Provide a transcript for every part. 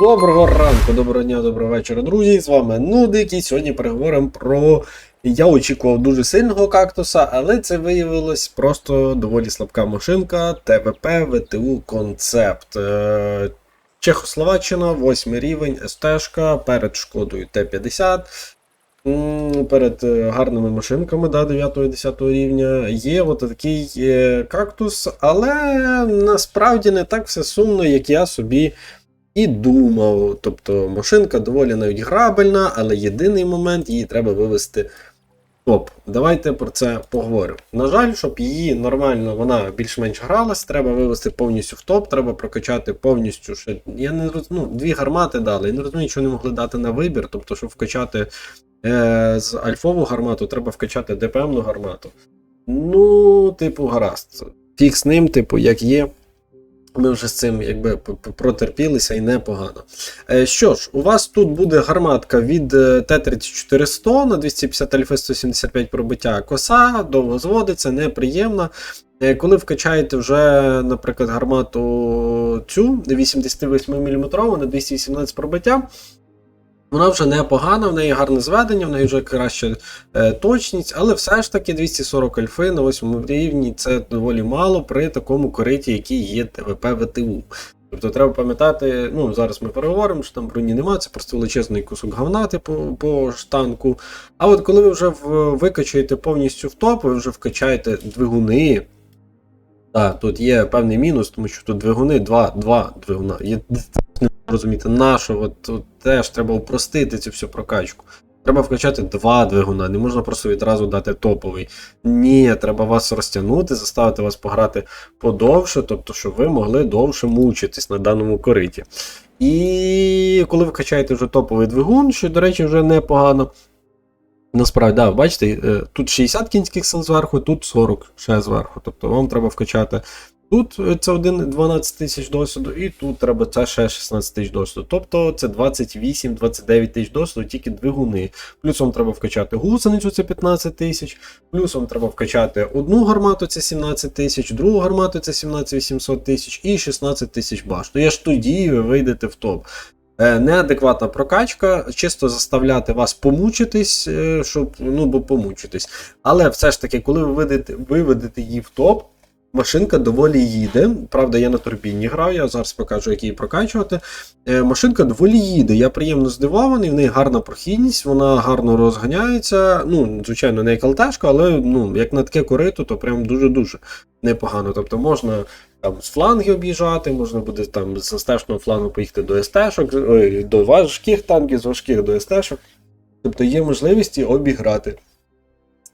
Доброго ранку, доброго дня, доброго вечора, друзі. З вами Нудик, і сьогодні переговоримо про. Я очікував дуже сильного кактуса, але це виявилось просто доволі слабка машинка ТВП ВТУ Концепт. Е, Чехословаччина, 8 рівень, СТ-шка, перед шкодою Т-50. Перед е, гарними машинками да, 9-10 рівня є от такий е, кактус, але насправді не так все сумно, як я собі і думав. Тобто машинка доволі навіть грабельна, але єдиний момент її треба вивести топ. Давайте про це поговоримо. На жаль, щоб її нормально вона більш-менш гралась, треба вивести повністю в топ, треба прокачати повністю. Ще, я не роз... ну, дві гармати дали. Я не розумію, що не могли дати на вибір. Тобто, щоб вкачати е, з альфову гармату, треба вкачати ДПМну гармату. Ну, типу, гаразд. Фіг з ним, типу, як є. Ми вже з цим якби протерпілися і непогано. Е, Що ж, у вас тут буде гарматка від е, Т-3400 на 250 альфи 175 пробиття коса, довго зводиться, неприємна. Е, Коли вкачаєте вже, наприклад, гармату цю 88 мм на 218 пробиття, вона вже непогана, в неї гарне зведення, в неї вже краща е, точність, але все ж таки 240 альфи на 8 рівні це доволі мало при такому кориті, який є ТВП ВТУ. Тобто треба пам'ятати, ну зараз ми переговоримо, що там броні немає, це просто величезний кусок говна типу, по штанку. А от коли ви вже викачаєте повністю в топ, ви вже вкачаєте двигуни. Так, тут є певний мінус, тому що тут двигуни, два, два двигуна. Є розуміти, на що, от, тут теж треба упростити цю всю прокачку. Треба вкачати два двигуна, не можна просто відразу дати топовий. Ні, треба вас розтягнути, заставити вас пограти подовше, тобто, щоб ви могли довше мучитись на даному кориті. І коли ви качаєте вже топовий двигун, що, до речі, вже непогано. Насправді, да, бачите, е, тут 60 кінських сил зверху, тут 40 ще зверху. Тобто вам треба вкачати тут е, це один 12 тисяч досвіду, і тут треба це ще 16 тисяч досвіду. Тобто це 28-29 тисяч досвіду, тільки двигуни. Плюс вам треба вкачати гусеницю, це 15 тисяч, плюс вам треба вкачати одну гармату, це 17 тисяч, другу гармату це 17 800 тисяч і 16 тисяч башту. Я ж тоді ви вийдете в топ. Е, Неадекватна прокачка, чисто заставляти вас помучитись, е, щоб ну бо помучитись. Але все ж таки, коли ви виведете її в топ, машинка доволі їде. Правда, я на турбіні граю, я зараз покажу, як її прокачувати. Е, Машинка доволі їде. Я приємно здивований, в неї гарна прохідність, вона гарно розганяється. Ну, звичайно, не як ЛТшка, але ну, як на таке корито, то прям дуже-дуже непогано. Тобто можна там з флангів об'їжджати, можна буде там з стежного флангу поїхати до СТ-шок, ой, до важких танків, з важких до СТ-шок. Тобто є можливості обіграти.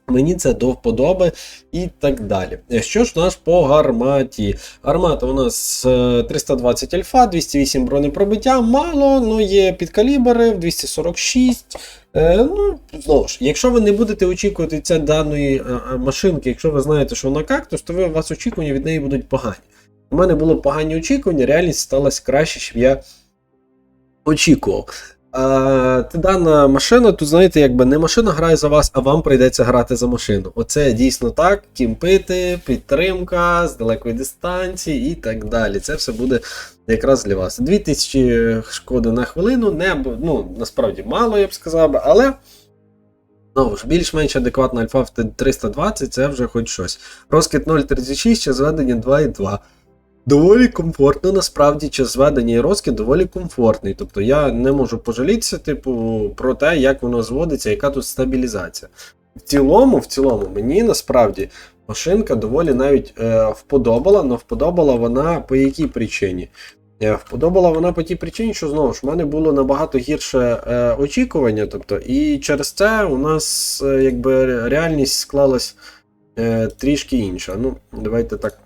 Мені це до вподоби і так далі. Е, Що ж у нас по гарматі? Гармата у нас е, 320 альфа, 208 бронепробиття, мало, ну є підкалібри в 246. Е, ну, знову ж, якщо ви не будете очікувати це даної е, е, машинки, якщо ви знаєте, що вона кактус, то ви, у вас очікування від неї будуть погані. У мене було погані очікування, реальність сталася краще, ніж я очікував. Та дана машина, тут знаєте, якби не машина грає за вас, а вам прийдеться грати за машину. Оце дійсно так, кімпити, підтримка з далекої дистанції і так далі. Це все буде якраз для вас. 2000 шкоди на хвилину, не ну, насправді мало, я б сказав, але. Знову ж, більш-менш адекватна альфа в 320 це вже хоч щось. Розкид 0.36, час зведення 2.2. Доволі комфортно, насправді, час зведення і розкид доволі комфортний. Тобто я не можу пожалітися, типу, про те, як воно зводиться, яка тут стабілізація. В цілому, в цілому, мені насправді машинка доволі навіть е, вподобала, але вподобала вона по якій причині? Е, Вподобала вона по тій причині, що знову ж в мене було набагато гірше е, очікування. Тобто, і через це у нас е, якби реальність склалась е, трішки інша. Ну, давайте так.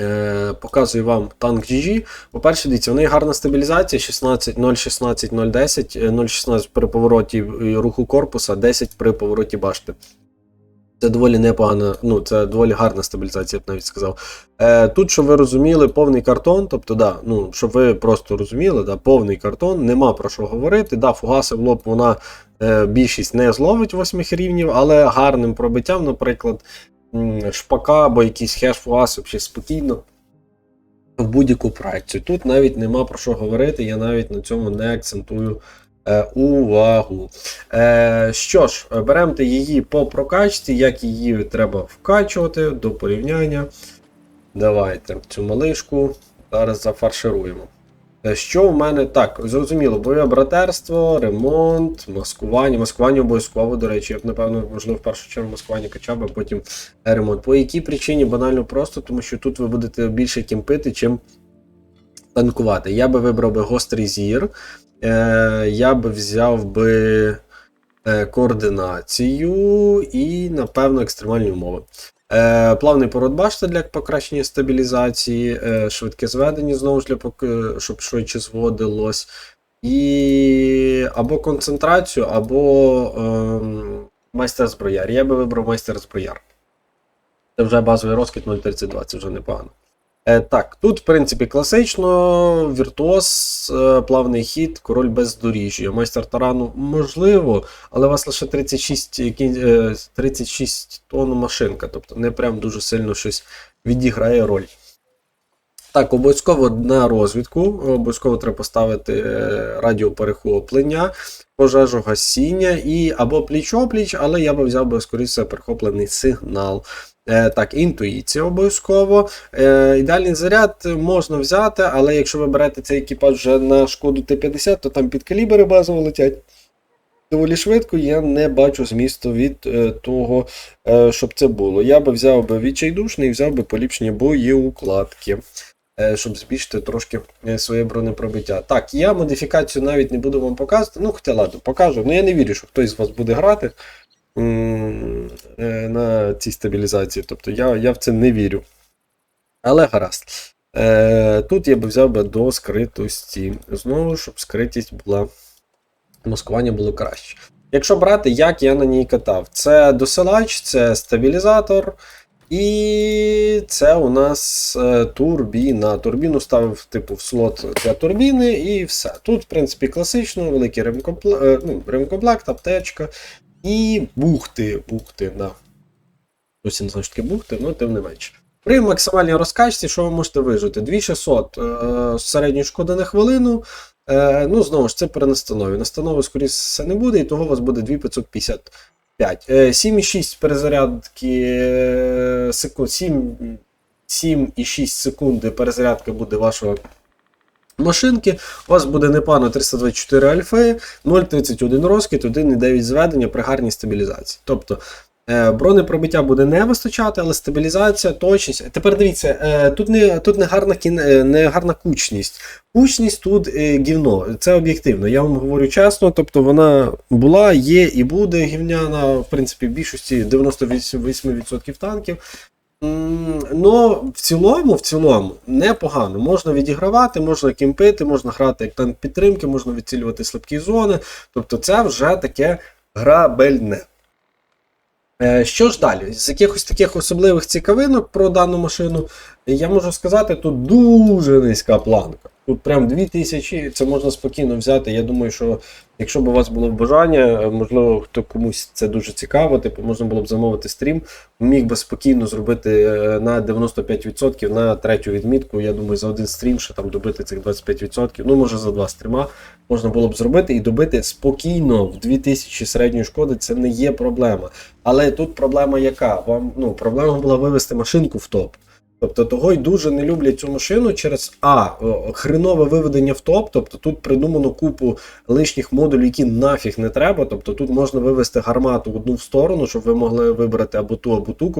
Е, показую вам танк GG. По-перше, дивіться, у неї гарна стабілізація 16, 0,16, 0,10, е, 0,16 при повороті е, руху корпуса, 10 при повороті башти. Це доволі непогана, ну, це доволі гарна стабілізація, я б навіть сказав. Е, тут, щоб ви розуміли, повний картон, тобто, да, ну, щоб ви просто розуміли, да, повний картон, нема про що говорити. Да, фугаси в лоб вона е, більшість не зловить 8 рівнів, але гарним пробиттям, наприклад, шпака або якийсь хеш фугас взагалі спокійно будь-яку працю. Тут навіть нема про що говорити, я навіть на цьому не акцентую е, увагу. Е, що ж, беремо її по прокачці, як її треба вкачувати до порівняння. Давайте цю малишку зараз зафаршируємо. Е, Що в мене так, зрозуміло, бойове братерство, ремонт, маскування. Маскування обов'язково, до речі, я б, напевно, можливо, в першу чергу маскування качав, а потім ремонт. По якій причині банально просто, тому що тут ви будете більше кімпити, чим танкувати. Я би вибрав би гострий зір, е, я би взяв би е, координацію і, напевно, екстремальні умови. Е, плавний пород башти для покращення стабілізації, е, швидке зведення, знову ж для пок- щоб швидше зводилось. І або концентрацію, або ем, майстер зброяр. Я би вибрав майстер зброяр. Це вже базовий розкид 0.32, це вже непогано. Е, так, тут, в принципі, класично, віртуоз, е, плавний хід, король бездоріжжя. Майстер тарану можливо, але у вас лише 36, е, 36 тонн машинка, тобто не прям дуже сильно щось відіграє роль. Так, обов'язково на розвідку, обов'язково треба поставити е, радіоперехоплення, пожежу гасіння і або пліч-опліч, але я би взяв би скоріше перехоплений сигнал. Е, так, інтуїція обов'язково. Е, ідеальний заряд можна взяти, але якщо ви берете цей екіпаж вже на шкоду Т-50, то там підкалібри базово летять. Доволі швидко я не бачу змісту від е, того, щоб це було. Я би взяв би відчайдушний і взяв би поліпшення боєукладки, щоб збільшити трошки своє бронепробиття. Так, я модифікацію навіть не буду вам показувати. Ну, хоча ладно, покажу. Ну я не вірю, що хтось з вас буде грати на цій стабілізації. Тобто я, я в це не вірю. Але гаразд. Е, тут я би взяв би до скритості. Знову, щоб скритість була. Маскування було краще. Якщо брати, як я на ній катав, це досилач, це стабілізатор, і це у нас е, турбіна. Турбіну ставив типу в слот для турбіни, і все. Тут, в принципі, класично, великий ремкомплект, е, ну, ремкомплект аптечка і бухти. Бухти, да. Досі не знаю, що таке бухти, але тим не менше. При максимальній розкачці, що ви можете вижити? 2600 е, середньої шкоди на хвилину. Е, ну, знову ж, це при настанові. Настанови, скоріше все, не буде, і того у вас буде 2555. Е, 7,6 перезарядки е, секунд, 7,6 секунди перезарядка буде вашого машинки. У вас буде непогано 324 альфи, 0,31 розкид, 1,9 зведення при гарній стабілізації. Тобто Е, Бронепробиття буде не вистачати, але стабілізація, точність. Тепер дивіться, е, тут не тут не гарна кін... е, не гарна кучність. Кучність тут гівно, це об'єктивно. Я вам говорю чесно, тобто вона була, є і буде гівняна, в принципі, в більшості 98% танків. Но в цілому, в цілому, непогано. Можна відігравати, можна кімпити, можна грати як танк підтримки, можна відцілювати слабкі зони. Тобто це вже таке грабельне. Е, Що ж далі? З якихось таких особливих цікавинок про дану машину, я можу сказати, тут дуже низька планка. Тут прям 2000, це можна спокійно взяти. Я думаю, що якщо б у вас було бажання, е, можливо, хто комусь це дуже цікаво, типу можна було б замовити стрім, міг би спокійно зробити е, на 95% на третю відмітку. Я думаю, за один стрім, що там добити цих 25%, ну може за два стріма, можна було б зробити і добити спокійно в 2000 середньої шкоди. Це не є проблема. Але тут проблема яка? Вам ну проблема була вивести машинку в топ. Тобто того й дуже не люблять цю машину через А. Хренове виведення в топ. Тобто тут придумано купу лишніх модулів, які нафіг не треба. Тобто тут можна вивести гармату одну в сторону, щоб ви могли вибрати або ту, або ту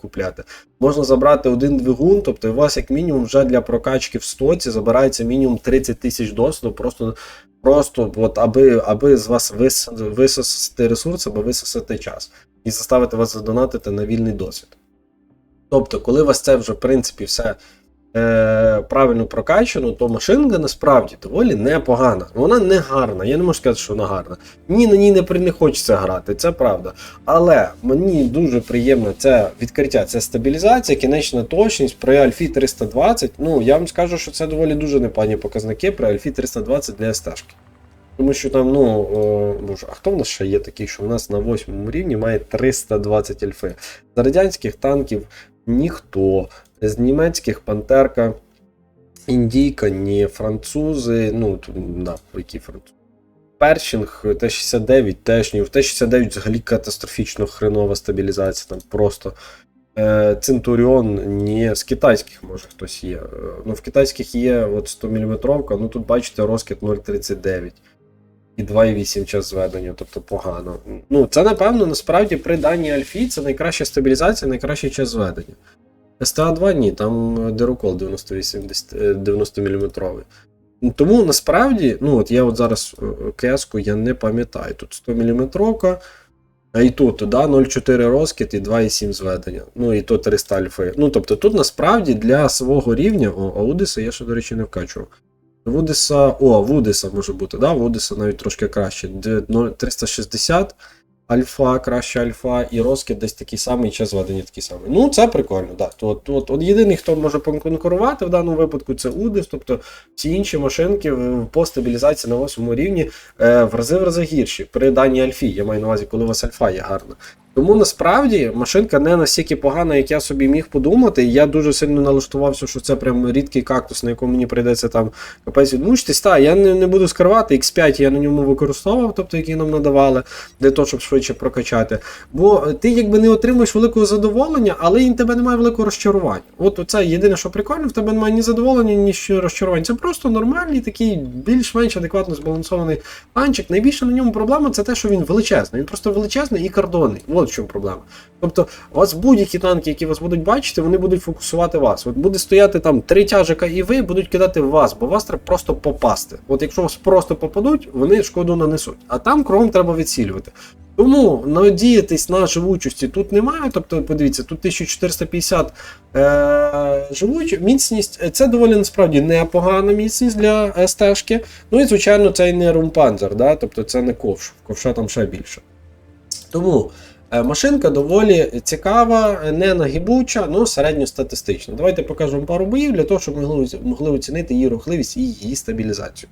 купляти. Можна забрати один двигун, тобто у вас як мінімум вже для прокачки в стоці забирається мінімум 30 тисяч досвіду, просто. Просто от, аби, аби з вас вис, висосати ресурс, або висосати час і заставити вас задонатити на вільний досвід. Тобто, коли у вас це вже в принципі все е, правильно прокачано, то машинка насправді доволі непогана. Вона не гарна. Я не можу сказати, що вона гарна. Ні, на ній не, не хочеться грати, це правда. Але мені дуже приємно це відкриття, це стабілізація, кінечна точність при Альфі 320. Ну, я вам скажу, що це доволі дуже непогані показники при Альфі 320 для СТ-шки. Тому що там, ну, о, боже, а хто в нас ще є такий, що в нас на восьмому рівні має 320 альфи? З радянських танків ніхто, з німецьких пантерка індійка, ні французи. Ну, да, які французи. Першинг Т-69 теж ні. В Т-69 взагалі катастрофічно хренова стабілізація, там просто. Е, Центуріон ні, з китайських може хтось є. Е, Ну, в китайських є от 100 мм, ну тут бачите розкид 0,39 і 2,8 час зведення, тобто погано. Ну, це напевно насправді при даній альфі це найкраща стабілізація, найкращий час зведення. СТА-2 ні, там дирокол 98 е, 90 мм. Тому насправді, ну от я от зараз кеску я не пам'ятаю. Тут 100 мм, а і тут да, 0,4 розкид і 2,7 зведення. Ну і то 300 альфи. Ну тобто тут насправді для свого рівня, Аудиса я ще, до речі, не вкачував. Вудиса, о, Вудиса може бути, да? Вудиса навіть трошки краще. Ну, 360 альфа, краще альфа, і розкид десь такий самий, час зведення такий самий. Ну, це прикольно, да. От, от, от єдиний, хто може конкурувати в даному випадку, це Удис, тобто всі інші машинки по стабілізації на восьмому рівні е, в рази в рази гірші. При даній альфі, я маю на увазі, коли у вас альфа є гарна. Тому насправді машинка не настільки погана, як я собі міг подумати. Я дуже сильно налаштувався, що це прям рідкий кактус, на якому мені прийдеться там капець відмучитись. Та, я не, не буду скривати, X5 я на ньому використовував, тобто який нам надавали, для того, щоб швидше прокачати. Бо ти якби не отримуєш великого задоволення, але і тебе немає великого розчарування. От це єдине, що прикольно, в тебе немає ні задоволення, ні розчарування. Це просто нормальний такий більш-менш адекватно збалансований танчик. Найбільша на ньому проблема це те, що він величезний. Він просто величезний і кордонний. От в чому проблема. Тобто, у вас будь-які танки, які вас будуть бачити, вони будуть фокусувати вас. От буде стояти там три тяжика і ви будуть кидати вас, бо вас треба просто попасти. От якщо вас просто попадуть, вони шкоду нанесуть. А там кругом треба відсілювати. Тому надіятись на живучості тут немає. Тобто, подивіться, тут 1450 е, живуч, міцність. е, Це доволі насправді непогана міцність для СТ-шки. Ну і звичайно, це і не румпанзер, да? тобто це не ковш. Ковша там ще більше. Тому е, машинка доволі цікава, не нагибуча, ну середньостатистична. Давайте покажемо пару боїв для того, щоб ми могли оцінити її рухливість і її стабілізацію.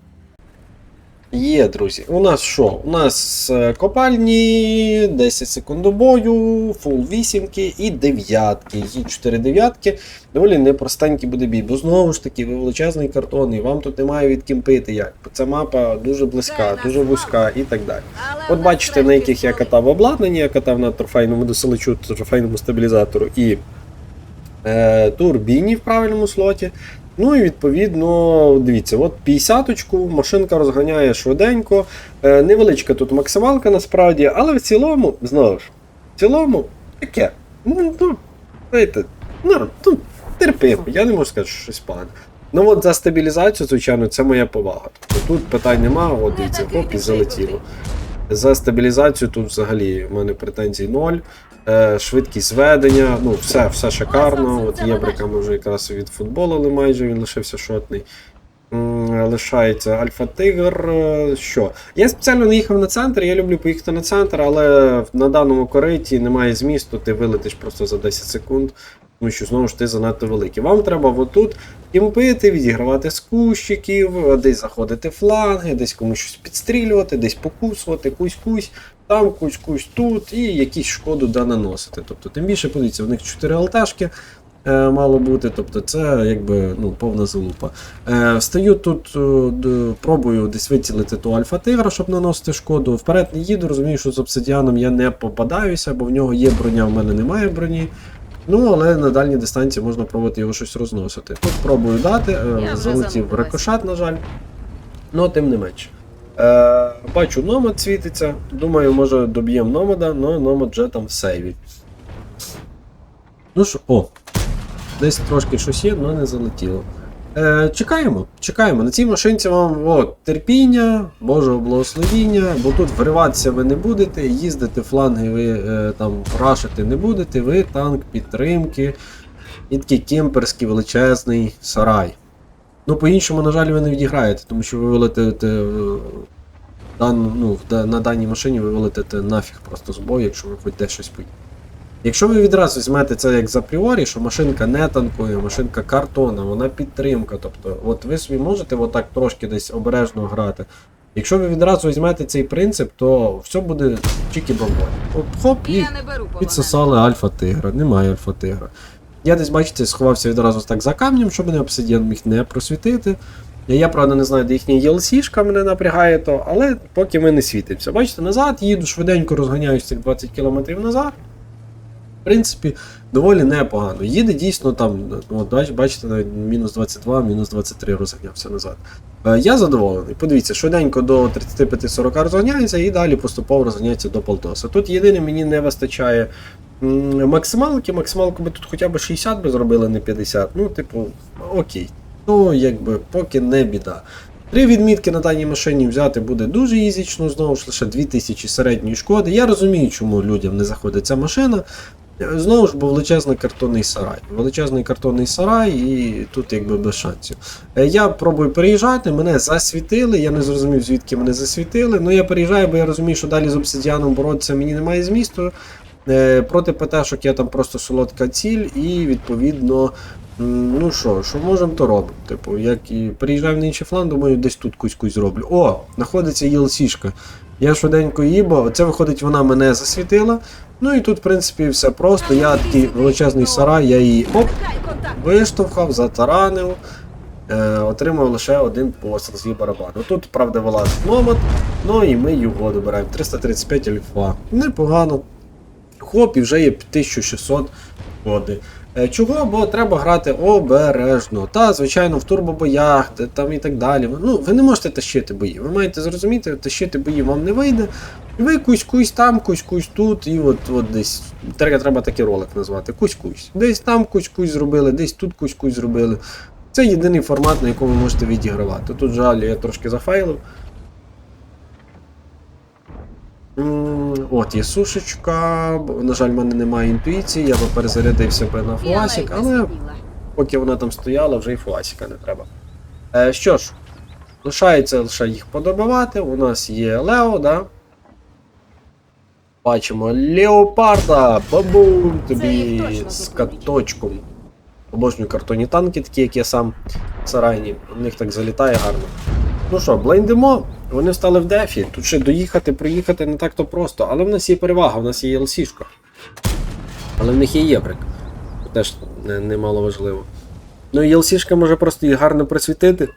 Є, друзі. У нас що? У нас е, копальні, 10 секунд до бою, фул вісімки і дев'ятки. Є 4 дев'ятки. Доволі непростенький буде бій, бо знову ж таки, ви величезний картон, і вам тут немає від ким пити як. Ця мапа дуже близька, дуже вузька і так далі. От бачите, на яких я катав обладнання, я катав на трофейному доселечу, трофейному стабілізатору і е, турбіні в правильному слоті. Ну і відповідно, дивіться, от 50-очку, машинка розганяє швиденько. Е, невеличка тут максималка насправді, але в цілому, знову ж, в цілому, таке. Ну, ну знаєте, ну, ну, терпимо, я не можу сказати, що щось погане. Ну от за стабілізацію, звичайно, це моя повага. Тут питань нема, от дивіться, хоп, і залетіло. За стабілізацію тут взагалі в мене претензій ноль. Е, швидкість зведення, ну все, все шикарно. От єбрика ми вже якраз відфутболили майже, він лишився шотний. Лишається Альфа Тигр. е, Що? Я спеціально не їхав на центр, я люблю поїхати на центр, але на даному кориті немає змісту, ти вилетиш просто за 10 секунд, тому що знову ж ти занадто великий. Вам треба отут кімпити, відігравати з кущиків, десь заходити фланги, десь комусь щось підстрілювати, десь покусувати, кусь-кусь, там кусь-кусь тут, і якісь шкоду да наносити. Тобто, тим більше, подивіться, в них 4 алташки. е, Мало бути, тобто це якби ну, повна залупа. Е, стою тут, е, пробую десь вицілити ту альфа тигра, щоб наносити шкоду. Вперед не їду, розумію, що з обсидіаном я не попадаюся, бо в нього є броня, в мене немає броні. Ну, але на дальній дистанції можна пробувати його щось розносити. Тут пробую дати, е, залетів рикошет, на жаль. Ну, тим не менше. Е, бачу, номад світиться. Думаю, може доб'ємо номада, але номад вже там в сейві. Ну що, о, десь трошки щось є, але не залетіло. Е, чекаємо, чекаємо. На цій машинці вам от, терпіння, Божого благословіння, бо тут вриватися ви не будете, їздити фланги ви е, там рашити не будете, ви танк підтримки і такий кемперський величезний сарай. Ну, по-іншому, на жаль, ви не відіграєте, тому що ви вилетите е, дан, ну, на даній машині ви вилетите нафіг просто з бою, якщо ви хоч десь щось поїдете. Якщо ви відразу візьмете це як за апріорі, що машинка не танкує, машинка картона, вона підтримка. Тобто, от ви собі можете отак трошки десь обережно грати. Якщо ви відразу візьмете цей принцип, то все буде чікі бомбой. От хоп, і підсосали альфа тигра. Немає альфа тигра. Я десь, бачите, сховався відразу так за камнем, щоб мене обсидіан міг не просвітити. Я, правда, не знаю, де їхня ELC-шка мене напрягає то, але поки ми не світимося. Бачите, назад їду, швиденько розганяюсь цих 20 км назад. Принципі, доволі непогано. Їде дійсно там, от, бачите, навіть мінус 22, мінус 23 розганявся назад. Е, Я задоволений. Подивіться, швиденько до 35-40 розганяється і далі поступово розганяється до полтоса. Тут єдине мені не вистачає максималки. Максималку би тут хоча б 60 би зробили, не 50. Ну, типу, окей. Ну, якби, поки не біда. Три відмітки на даній машині взяти буде дуже ізічно, знову ж лише 2000 середньої шкоди. Я розумію, чому людям не заходить ця машина. Знову ж, бо величезний картонний сарай. Величезний картонний сарай, і тут якби без шансів. Е, Я пробую переїжджати, мене засвітили, я не зрозумів, звідки мене засвітили. Ну я переїжджаю, бо я розумію, що далі з обсидіаном боротися мені немає змісту. Е, Проти ПТшок я там просто солодка ціль, і відповідно. Ну що, що можемо, то робимо. Типу, як і переїжджаю на інший фланг, думаю, десь тут кусь-кусь зроблю. О, знаходиться ЄЛСішка. Я швиденько їбав, оце виходить, вона мене засвітила. Ну і тут, в принципі, все просто. Я такий величезний сарай, я її оп, виштовхав, затаранив. Е, отримав лише один постріл з її барабану. Тут, правда, вилазить номад, ну і ми його добираємо. 335 альфа. Непогано. Хоп, і вже є 1600 коди. Е, Чого? Бо треба грати обережно. Та, звичайно, в турбобоях, там і так далі. Ну, ви не можете тащити бої. Ви маєте зрозуміти, тащити бої вам не вийде. І ви кусь-кусь там, кусь-кусь тут, і от, от десь. Треба, треба такий ролик назвати. Кусь-кусь. Десь там кусь-кусь зробили, десь тут кусь-кусь зробили. Це єдиний формат, на якому ви можете відігравати. Тут жаль, я трошки зафейлив. От, є сушечка. На жаль, в мене немає інтуїції, я би перезарядився би на фуасик, але поки вона там стояла, вже і фуасика не треба. Е, що ж, лишається лише їх подобивати. У нас є Лео, да? Бачимо Леопарда! Бабум! Тобі з каточком. Обожнюю картонні танки, такі, як я сам сарайні. У них так залітає гарно. Ну що, блейндимо, вони встали в дефі. Тут ще доїхати, проїхати не так то просто. Але в нас є перевага, в нас є LC-шка. Але в них є єврик. Теж не- немало важливо. Ну і LC-шка може просто їх гарно присвітити.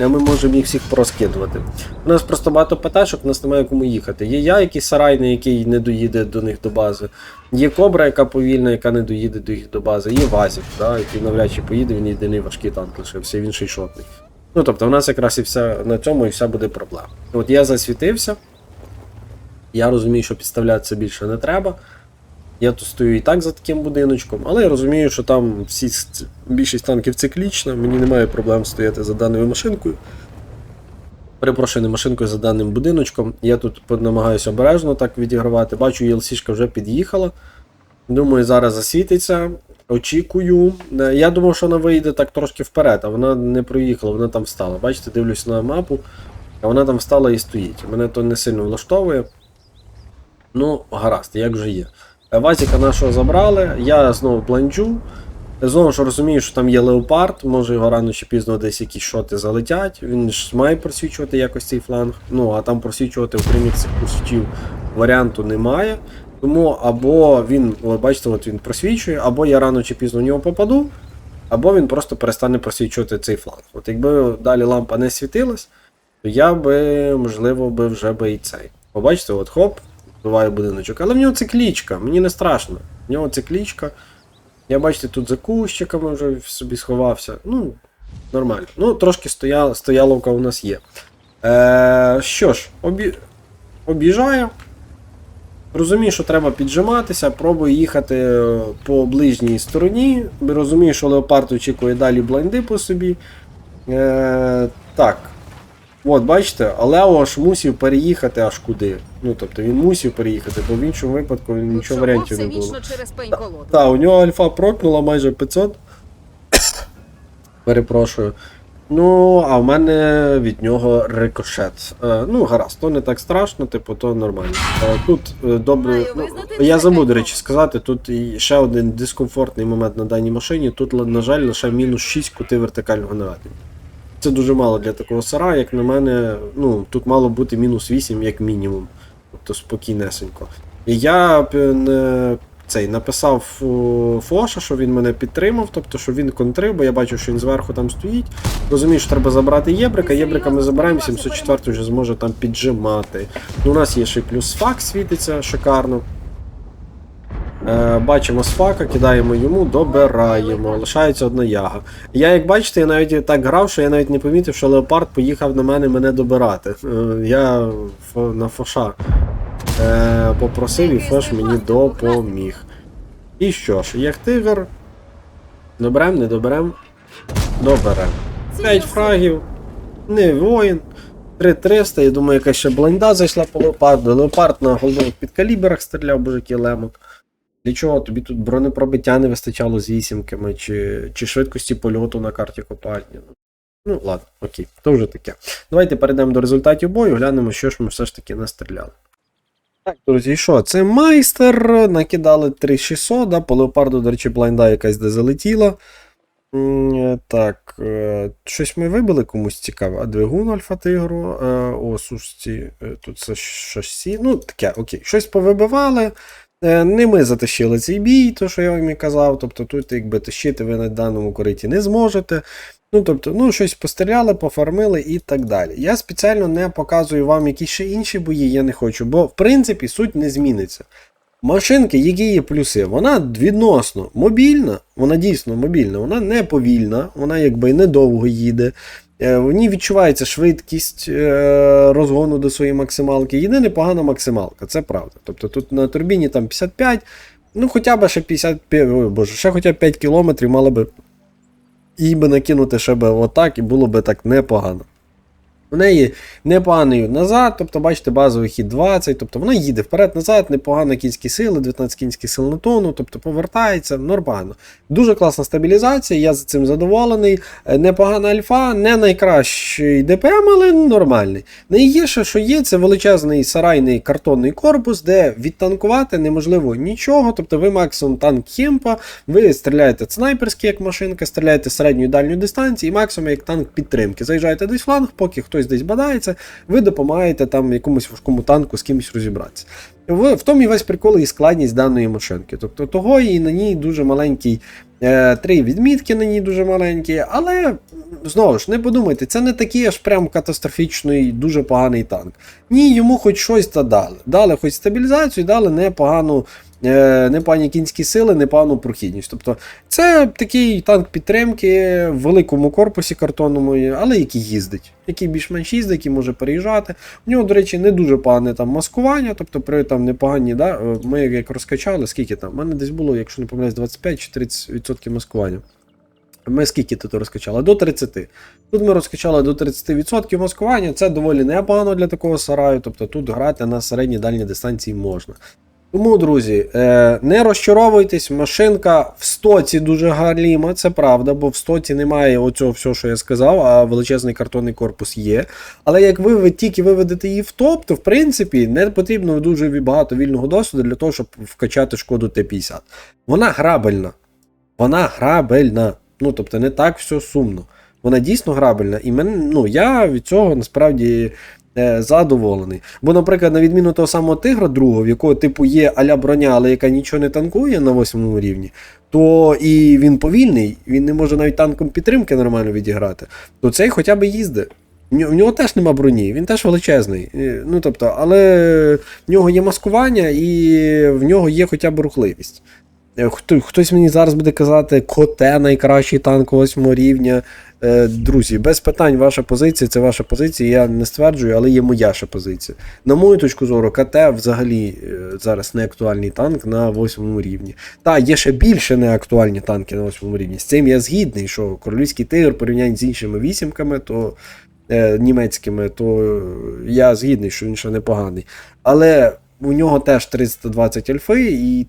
А ми можемо їх всіх порозкидувати. У нас просто багато ПТшок, у нас немає кому їхати. Є я, який сарайний, який не доїде до них до бази. Є кобра, яка повільна, яка не доїде до їх до бази. Є Вазік, да, який навряд чи поїде, він єдиний важкий танк лишився, він ще й шотний. Ну тобто, у нас якраз і вся на цьому і вся буде проблема. От я засвітився. Я розумію, що підставлятися більше не треба. Я тут стою і так за таким будиночком, але я розумію, що там всі більшість танків циклічна, мені немає проблем стояти за даною машинкою. Перепрошую, не машинкою за даним будиночком. Я тут намагаюся обережно так відігравати. Бачу, ЄЛСішка вже під'їхала. Думаю, зараз засвітиться. Очікую. Е, Я думав, що вона вийде так трошки вперед, а вона не проїхала, вона там встала. Бачите, дивлюсь на мапу, а вона там встала і стоїть. Мене то не сильно влаштовує. Ну, гаразд, як же є. Е, Вазіка нашого забрали, я знову бланджу. Знову ж розумію, що там є леопард, може його рано чи пізно десь якісь шоти залетять. Він ж має просвічувати якось цей фланг. Ну, а там просвічувати, окрім цих посвічів, варіанту немає. Тому або він, бачите, от він просвічує, або я рано чи пізно в нього попаду, або він просто перестане просвічувати цей фланг. От якби далі лампа не світилась, то я би, можливо, би вже би і цей. Побачите, от хоп, вбиваю будиночок. Але в нього циклічка, мені не страшно. В нього циклічка. Я бачите, тут за кущиками вже собі сховався. Ну, нормально. Ну, трошки стоя, стояловка у нас є. Е, що ж, обі... об'їжджаю. Розумію, що треба піджиматися, пробую їхати е, по ближній стороні. Розумію, що леопард очікує далі блайнди по собі. Е, так. От, бачите, Алео аж мусив переїхати аж куди. Ну, тобто він мусив переїхати, бо в іншому випадку він нічого варіантів не було. Так, у нього альфа прокнула майже 500. Перепрошую. Ну, а в мене від нього рикошет. Е, ну, гаразд, то не так страшно, типу, то нормально. Е, тут е, добре. Ну, я забув, до речі, сказати, тут ще один дискомфортний момент на даній машині. Тут, на жаль, лише мінус 6 кути вертикального наведення. Це дуже мало для такого сара, як на мене, ну, тут мало бути мінус 8 як мінімум. Тобто спокійнесенько. Я б цей написав о, Фоша, що він мене підтримав, тобто, що він контрив, бо я бачу, що він зверху там стоїть. Розумію, що треба забрати Єбрика, Єбрика ми забираємо, 704 вже зможе там піджимати. Ну, у нас є ще й плюс фак світиться шикарно. Е, бачимо сфака, кидаємо йому, добираємо. Лишається одна яга. Я, як бачите, я навіть так грав, що я навіть не помітив, що Леопард поїхав на мене мене добирати. Е, я на Фоша е, попросив, і Фош мені допоміг. І що ж, як тигр. Доберем, не доберем. Доберем. 5 фрагів. Не воїн. 3300, я думаю, якась ще блайнда зайшла по леопарду. Леопард на головних підкаліберах стріляв, боже лемок. Для чого тобі тут бронепробиття не вистачало з вісімками, чи, чи швидкості польоту на карті копальні? Ну, ладно, окей, то вже таке. Давайте перейдемо до результатів бою, глянемо, що ж ми все ж таки настріляли. Так, друзі, що? Це майстер. Накидали 3600, да, по леопарду, до речі, блайнда якась де залетіла. Е, Так, е, щось ми вибили комусь цікаве. А двигун Альфа Тигру, е, о, сушці, тут це шасі. Ну, таке, окей. Щось повибивали. Не ми затащили цей бій, то що я вам і казав. Тобто тут, якби тащити ви на даному кориті не зможете. Ну, тобто, ну, щось постріляли, пофармили і так далі. Я спеціально не показую вам якісь ще інші бої, я не хочу, бо в принципі суть не зміниться. Машинки, які є плюси, вона відносно мобільна, вона дійсно мобільна, вона не повільна, вона якби недовго їде. Е, В ній відчувається швидкість е, розгону до своєї максималки. Єдине погана максималка, це правда. Тобто тут на турбіні там 55, ну хоча б ще 55, боже, ще хоча б 5 кілометрів мало би їй би накинути ще би отак, і було би так непогано. У неї непоганий назад, тобто, бачите, базовий хід 20, тобто вона їде вперед-назад, непогано кінські сили, 19 кінських сил на тонну, тобто повертається нормально. Дуже класна стабілізація, я за цим задоволений. Е, Непогана альфа, не найкращий ДПМ, але нормальний. Найгірше, що є, це величезний сарайний картонний корпус, де відтанкувати неможливо нічого. Тобто ви максимум танк Хемпа, ви стріляєте снайперський як машинка, стріляєте з середньої дальньої дистанції, і максимум як танк підтримки. Заїжджаєте десь фланг, поки хтось десь бадається, ви допомагаєте там якомусь важкому танку з кимось розібратися. В, в тому і весь прикол і складність даної машинки. Тобто того і на ній дуже маленький. Е, три відмітки на ній дуже маленькі, але знову ж не подумайте, це не такий аж прям катастрофічний, дуже поганий танк. Ні, йому хоч щось та дали. Дали хоч стабілізацію, дали непогану, е, непогані кінські сили, непогану прохідність. Тобто це такий танк підтримки в великому корпусі картонному, але який їздить, який більш-менш їздить, який може переїжджати. У нього, до речі, не дуже погане там маскування, тобто при там непогані, да, е, ми як розкачали, скільки там? У мене десь було, якщо не помиляюсь, 25 чи 30% маскування. Ми скільки тут розкачали? До 30. Тут ми розкачали до 30% маскування, це доволі непогано для такого сараю, тобто тут грати на середній дальній дистанції можна. Тому, друзі, е, не розчаровуйтесь, машинка в стоці дуже галіма, це правда, бо в стоці немає оцього всього, що я сказав, а величезний картонний корпус є. Але як ви, тільки виведете її в топ, то в принципі не потрібно дуже багато вільного досвіду для того, щоб вкачати шкоду Т-50. Вона грабельна. Вона грабельна. Ну, тобто не так все сумно. Вона дійсно грабельна. І мен, ну, я від цього насправді е, задоволений. Бо, наприклад, на відміну того самого тигра другого, в якого типу є аля броня, але яка нічого не танкує на восьмому рівні, то і він повільний, він не може навіть танком підтримки нормально відіграти, то цей хоча б їздить. В нього- теж нема броні, він теж величезний. Ну, тобто, але в нього є маскування і в нього є хоча б рухливість. Е, Хто, хтось мені зараз буде казати, коте найкращий танк 8 рівня. Е, друзі, без питань, ваша позиція це ваша позиція. Я не стверджую, але є моя ще позиція. На мою точку зору, КТ взагалі е, зараз не актуальний танк на 8 рівні. Та, є ще більше неактуальні танки на 8 рівні. З цим я згідний, що королівський тигр порівнянь з іншими вісімками, то е, німецькими, то я згідний, що він ще непоганий. Але у нього теж 320 альфи, і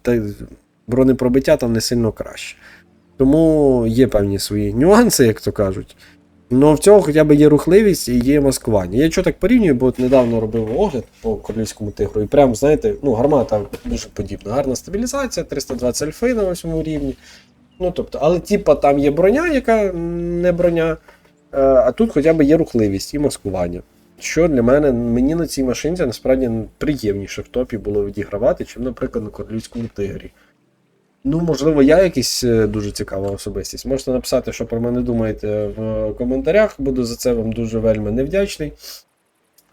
бронепробиття там не сильно краще. Тому є певні свої нюанси, як то кажуть. Ну, в цього хоча б є рухливість і є маскування. Я що так порівнюю, бо от недавно робив огляд по королівському тигру, і прям, знаєте, ну, гармата дуже подібна. Гарна стабілізація, 320 альфи на 8 рівні. Ну, тобто, але типа там є броня, яка не броня, е, а тут хоча б є рухливість і маскування. Що для мене, мені на цій машинці насправді приємніше в топі було відігравати, чим, наприклад, на королівському тигрі. Ну, можливо, я якийсь е, дуже цікава особистість. Можете написати, що про мене думаєте в коментарях. Буду за це вам дуже вельми невдячний.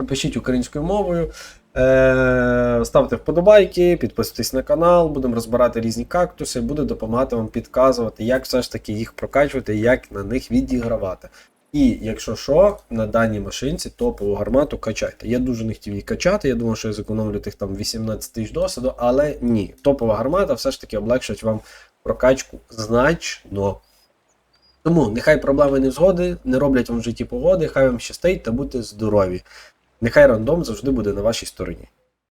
Пишіть українською мовою. Е, ставте вподобайки, підписуйтесь на канал, будемо розбирати різні кактуси, буду допомагати вам підказувати, як все ж таки їх прокачувати, як на них відігравати. І якщо що, на даній машинці топову гармату качайте. Я дуже не хотів її качати, я думав, що я зекономлю тих там 18 тисяч досвіду, але ні. Топова гармата все ж таки облегшить вам прокачку значно. Тому нехай проблеми не згоди, не роблять вам в житті погоди, хай вам щастить та будьте здорові. Нехай рандом завжди буде на вашій стороні.